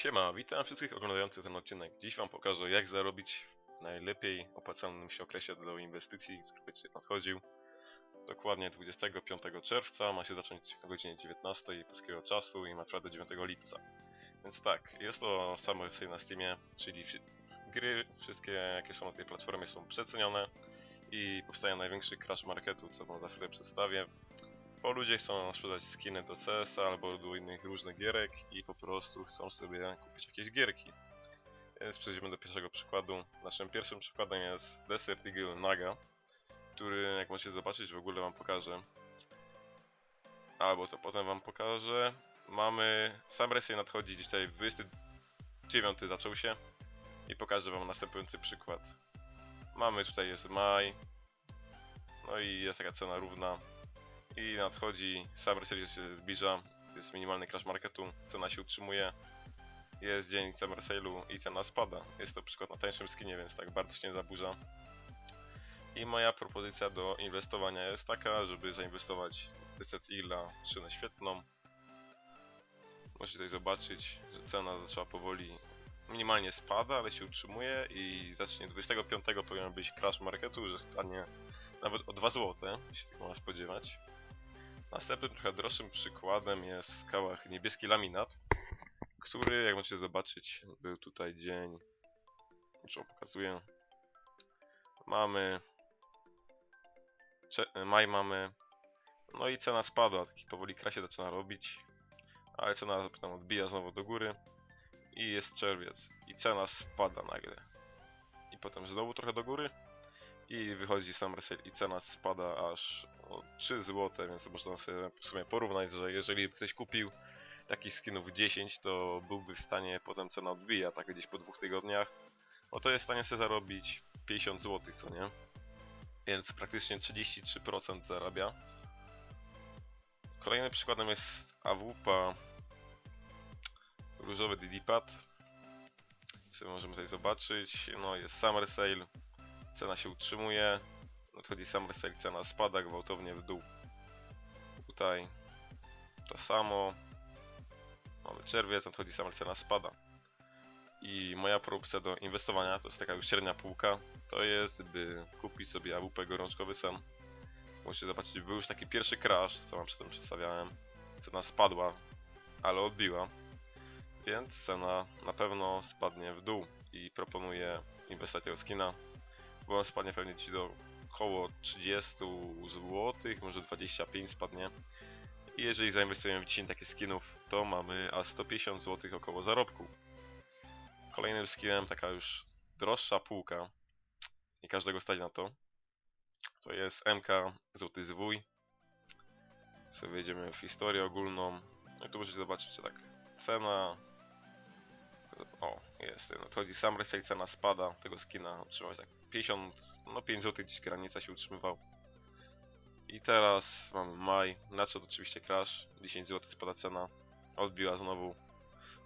Siema, witam wszystkich oglądających ten odcinek. Dziś wam pokażę jak zarobić w najlepiej opłacalnym się okresie do inwestycji, który będzie nadchodził. Dokładnie 25 czerwca, ma się zacząć o godzinie 19 polskiego czasu i ma trwać do 9 lipca. Więc tak, jest to wersja na Steamie, czyli gry, wszystkie jakie są na tej platformie są przecenione i powstaje największy crash marketu, co wam za chwilę przedstawię. Bo ludzie chcą sprzedać skiny do CS albo do innych różnych gierek i po prostu chcą sobie kupić jakieś gierki. Więc przejdziemy do pierwszego przykładu. Naszym pierwszym przykładem jest Desert Eagle Naga, który jak możecie zobaczyć w ogóle wam pokażę. Albo to potem wam pokażę. Mamy, sam resej nadchodzi dzisiaj 29 zaczął się i pokażę wam następujący przykład. Mamy tutaj jest maj, no i jest taka cena równa. Nadchodzi, Summer Sale się zbliża, jest minimalny crash marketu, cena się utrzymuje. Jest dzień Summer Sale'u i cena spada. Jest to przykład na tańszym skinie, więc tak bardzo się nie zaburza. I moja propozycja do inwestowania jest taka, żeby zainwestować w Desert Eagle'a szynę świetną. Możecie tutaj zobaczyć, że cena zaczęła powoli minimalnie spada, ale się utrzymuje i zacznie 25 powinien być crash marketu, że stanie nawet o 2 zł, się tego można spodziewać. Następnym trochę droższym przykładem jest kałach niebieski laminat, który jak możecie zobaczyć był tutaj dzień, już wam pokazuję. Mamy cze- maj mamy, no i cena spadła, taki powoli krasie zaczyna robić, ale cena potem odbija znowu do góry i jest czerwiec i cena spada nagle. I potem znowu trochę do góry i wychodzi Summer Sale i cena spada aż o 3 zł, więc można sobie w sumie porównać, że jeżeli ktoś kupił takich skinów 10, to byłby w stanie potem cena odbija, tak gdzieś po dwóch tygodniach, no to jest w stanie sobie zarobić 50 zł, co nie? Więc praktycznie 33% zarabia. Kolejnym przykładem jest AWP różowy DD-pad. Sobie możemy tutaj zobaczyć. No jest Summer Sale, cena się utrzymuje. Nadchodzi Summer Sale, cena spada gwałtownie w dół. Tutaj to samo. Mamy czerwiec, nadchodzi Summer cena spada. I moja propozycja do inwestowania, to jest taka już średnia półka, to jest by kupić sobie AWP gorączkowy sen. Możecie zobaczyć, był już taki pierwszy crash, co wam przedtem przedstawiałem. Cena spadła, ale odbiła. Więc cena na pewno spadnie w dół i proponuję inwestować tego skina, on spadnie pewnie ci do około 30 zł, może 25 spadnie. I jeżeli zainwestujemy w 10 takich skinów, to mamy aż 150 zł około zarobku. Kolejnym skinem, taka już droższa półka, nie każdego stać na to, to jest MK Złoty Zwój. Sobie wejdziemy w historię ogólną. No i tu możecie zobaczyć, że tak cena. O, jest. Nadchodzi sam resale, cena spada tego skina. Utrzymał się tak 50, no 5 zł gdzieś granica się utrzymywał. I teraz mamy maj. Nadszedł oczywiście crash. 10 zł spada cena. Odbiła znowu.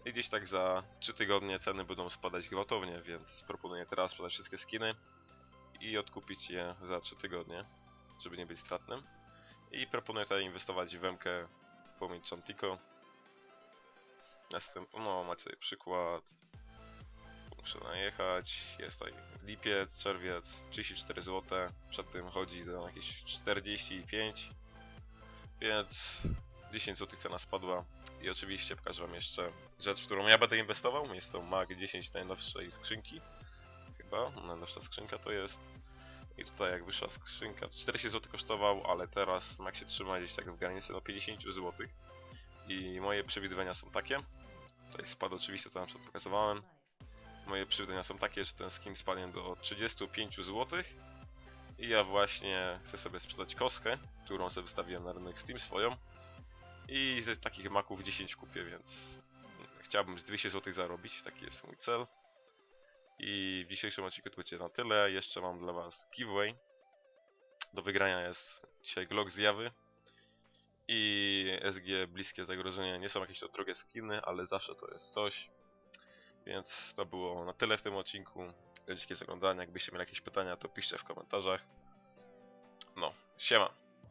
I gdzieś tak za 3 tygodnie ceny będą spadać gwałtownie, więc proponuję teraz sprzedać wszystkie skiny i odkupić je za 3 tygodnie, żeby nie być stratnym. I proponuję tutaj inwestować w MK Pomiędzy Chantico. Następ... No, macie tutaj przykład. Muszę najechać. Jest tutaj lipiec, czerwiec, 34 zł. Przed tym chodzi za jakieś 45. Więc 10 zł cena spadła. I oczywiście pokażę wam jeszcze rzecz, w którą ja będę inwestował. Jest to MAG 10 najnowszej skrzynki. Chyba, najnowsza skrzynka to jest. I tutaj jak wyszła skrzynka, to 40 zł kosztował, ale teraz MAG się trzyma gdzieś tak w granicy do 50 zł. I moje przewidywania są takie. Tutaj spadł oczywiście, co na przykład pokazywałem. Moje przewidzenia są takie, że ten skin spadnie do 35 zł. I ja właśnie chcę sobie sprzedać kostkę, którą sobie wystawiłem na rynek Steam swoją. I z takich maków 10 kupię, więc chciałbym z 200 zł zarobić, taki jest mój cel. I w dzisiejszym odcinku to będzie na tyle. Jeszcze mam dla was giveaway. Do wygrania jest dzisiaj Glock zjawy i SG bliskie zagrożenie. Nie są jakieś to drogie skiny, ale zawsze to jest coś. Więc to było na tyle w tym odcinku. Dzięki za oglądanie. Jakbyście mieli jakieś pytania, to piszcie w komentarzach. No, siema.